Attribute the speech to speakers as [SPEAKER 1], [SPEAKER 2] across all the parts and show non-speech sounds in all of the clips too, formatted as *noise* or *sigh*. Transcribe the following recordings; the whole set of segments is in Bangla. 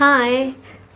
[SPEAKER 1] হাই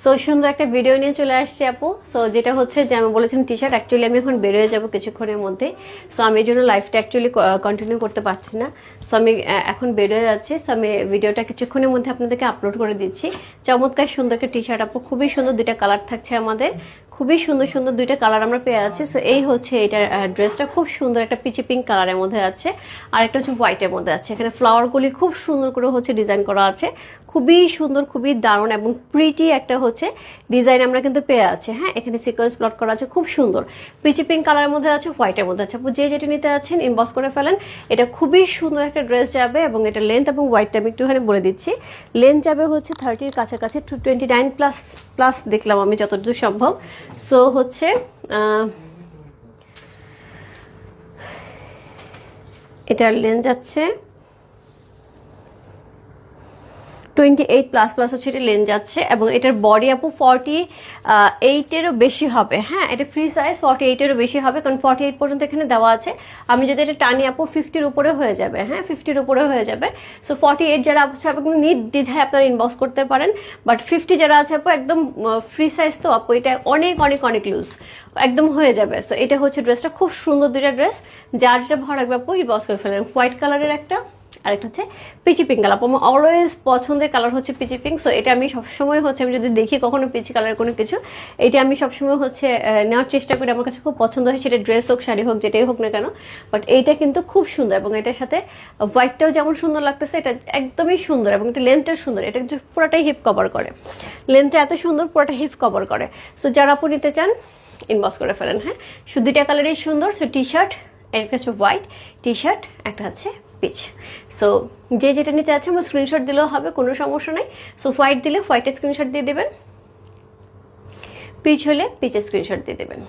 [SPEAKER 1] সো সুন্দর একটা ভিডিও নিয়ে চলে আসছি আপু। সো যেটা হচ্ছে যে আমি বলেছিলাম টি শার্ট অ্যাকচুয়ালি আমি এখন বেরোয় যাব কিছুক্ষণের মধ্যে। সো আমি এই জন্য লাইফটা অ্যাকচুয়ালি কন্টিনিউ করতে পারছি না। সো আমি এখন বেরোয় যাচ্ছি। সো আমি ভিডিওটা কিছুক্ষণের মধ্যে আপনাদেরকে আপলোড করে দিচ্ছি। চমৎকার সুন্দর একটা টি শার্ট আপু। খুবই সুন্দর দুটা কালার থাকছে আমাদের। খুবই সুন্দর সুন্দর দুইটা কালার আমরা পেয়ে আছি। সো এই হচ্ছে এটার ড্রেসটা খুব সুন্দর একটা পিচি পিঙ্ক কালারের মধ্যে আছে। আর একটা হচ্ছে হোয়াইটের মধ্যে আছে। এখানে ফ্লাওয়ারগুলি খুব সুন্দর করে হচ্ছে ডিজাইন করা আছে। খুবই সুন্দর, খুবই দারুণ এবং প্রিটি একটা হচ্ছে ডিজাইন আমরা কিন্তু পেয়ে আছি। হ্যাঁ এখানে সিকোয়েন্স প্লট করা আছে। খুব সুন্দর। পিচি পিঙ্ক কালারের মধ্যে আছে হোয়াইটের মধ্যে আছে। যে যেটা নিতে আছেন ইনবক্স করে ফেলেন। এটা খুবই সুন্দর একটা ড্রেস যাবে এবং এটা লেন্থ এবং হোয়াইটটা আমি একটুখানি বলে দিচ্ছি। লেন্থ যাবে হচ্ছে থার্টির কাছাকাছি two twenty nine plus plus দেখলাম আমি যতদূর সম্ভব। সো হচ্ছে এটার লেন যাচ্ছে টোয়েন্টি এইট প্লাস প্লাস হচ্ছে এটা লেন যাচ্ছে এবং এটার বডি আপু ফর্টি এইটেরও বেশি হবে। হ্যাঁ এটা ফ্রি সাইজ ফর্টি এইটেরও বেশি হবে কারণ ফর্টি এইট পর্যন্ত এখানে দেওয়া আছে। আমি যদি এটা টানি আপু ফিফটির উপরে হয়ে যাবে। হ্যাঁ ফিফটির উপরে হয়ে যাবে। সো ফর্টি এইট যারা আছে আপনি নির্দ্বিধায় আপনারা ইনবক্স করতে পারেন। বাট ফিফটি যারা আছে আপু, একদম ফ্রি সাইজ তো আপু, এটা অনেক অনেক অনেক লুজ একদম হয়ে যাবে। সো এটা হচ্ছে ড্রেসটা খুব সুন্দর দুইটা ড্রেস যার যেটা ভালো লাগবে আপু ইনবক্স করে ফেলেন। হোয়াইট কালারের একটা। আরেকটা হচ্ছে পিচি পিঙ্ক কালার আমার অলওয়েজ পছন্দের কালার হচ্ছে পিচি পিঙ্ক সো এটা আমি সবসময় হচ্ছে আমি যদি দেখি কখনো পিচি কালারের কোনো কিছু, এটা আমি সবসময় হচ্ছে নেওয়ার চেষ্টা করি। আমার কাছে খুব পছন্দ হয় সেটা ড্রেস হোক, শাড়ি হোক, যেটাই হোক না কেন। বাট এইটা কিন্তু খুব সুন্দর এবং এটার সাথে হোয়াইটটাও যেমন সুন্দর লাগতেছে, এটা একদমই সুন্দর এবং এটা লেন্থটা সুন্দর। এটা পুরোটাই হিপ কভার করে। লেন্থটা এত সুন্দর, পুরোটা হিপ কভার করে। সো যারা আপু নিতে চান ইনবক্স করে ফেলেন হ্যাঁ? শুধু দুইটা কালারই সুন্দর সো টি শার্ট একটা হচ্ছে হোয়াইট টি শার্ট একটা হচ্ছে পিচ সো যে যেটা নিতে আছে আমার স্ক্রিনশট দিলেও হবে, কোনো সমস্যা নেই। সো হোয়াইট দিলে হোয়াইটের স্ক্রিনশট দিয়ে দেবেন। পিচ হলে পিচের স্ক্রিনশট দিয়ে দেবেন।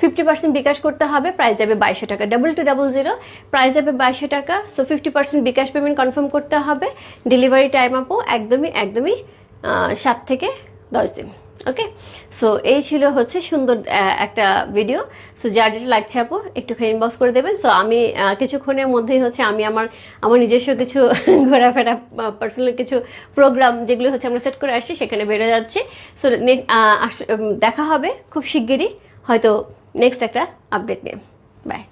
[SPEAKER 1] ফিফটি পার্সেন্ট বিকাশ করতে হবে প্রাইস যাবে বাইশশো টাকা। Double two double zero price যাবে বাইশশো টাকা। So fifty percent bKash payment confirm করতে হবে। ডেলিভারি টাইম আপু একদমই একদমই সাত থেকে দশ দিন। ওকে সো এই ছিল হচ্ছে সুন্দর একটা ভিডিও সো যার যেটা লাগছে আপু, একটুখানি ইনবক্স করে দেবেন। সো আমি কিছুক্ষণের মধ্যেই হচ্ছে আমি আমার আমার নিজস্ব কিছু *laughs* ঘোরাফেরা পার্সোনাল কিছু প্রোগ্রাম যেগুলো হচ্ছে আমরা সেট করে আসছি, সেখানে বেরো যাচ্ছি। সো দেখা হবে খুব শিগগিরই। হয়তো নেক্সট একটা আপডেট নিয়ে। বাই